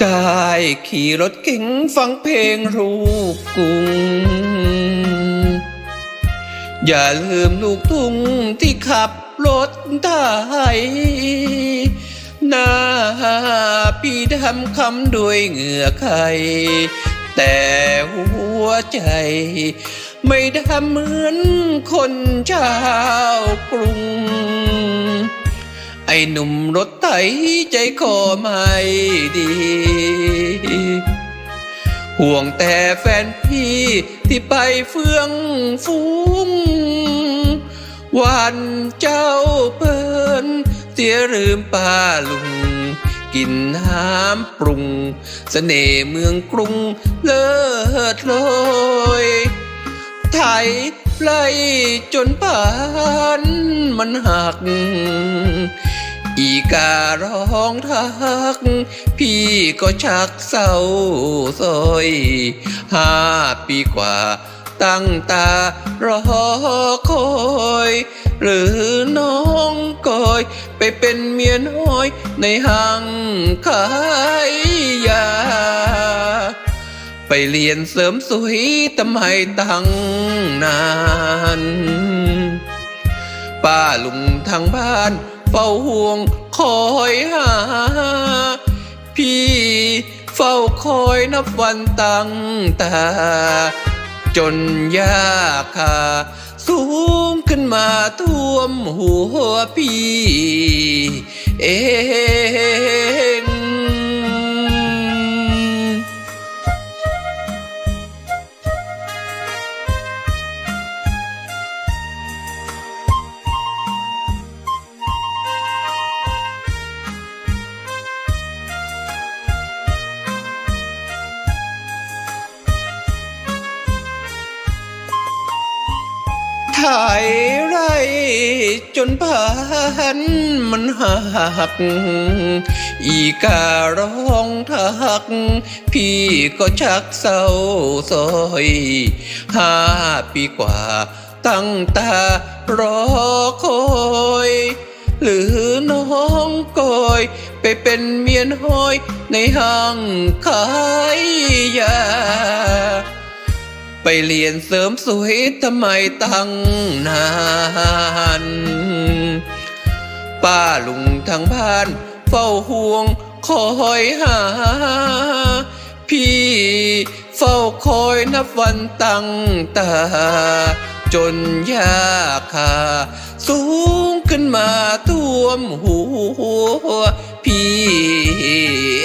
ได้ขี่รถเก๋งฟังเพลงรูปกรุง อย่าลืมลูกทุ่งที่ขับรถไทยหน้าพี่ดำคำด้วยเหงื่อใครแต่หัวใจ ไม่ดำเหมือนคนชาวกรุง อ้หนุ่มรถไถใจคอไม่ดี ห่วงแต่แฟนพี่ที่ไปเฟื่องฟูงวันเจ้าเปิ้นเสียลืมป้าลุง กินน้ำปรุงเสน่ห์เมืองกรุงเลิศลอยไถไล่จนป่านมันหัก อีการ้องทัก พี่ก็ชักเศร้าซอยห้าปีกว่า ตั้งตารอคอย หรือน้องกอย ไปเป็นเมียน้อยในห้างขายยา ไปเรียนเสริมสวยทำไมตั้งนาน ป้าลุงทางบ้าน เฝ้าห่วงคอยหา พี่เฝ้าคอยนับวันตั้งตา จนยาค่ะสูงขึ้นมาท่วมหัวพี่ เอง ถ่ายไรจนผ่านมันหัก อีการ้องทัก พี่ก็ชักเศร้าซอยห้าปีกว่า ตั้งตารอคอยหรือน้องกอย ไปเป็นเมียน้อยในห้างขายยา ไปเรียนเสริมสวยทำไมตั้งนานป้าลุงทางบ้าน เฝ้าห่วงคอยหา พี่เฝ้าคอยนับวันตั้งตา จนยาค่ะสูงขึ้นมาท่วมหัวพี่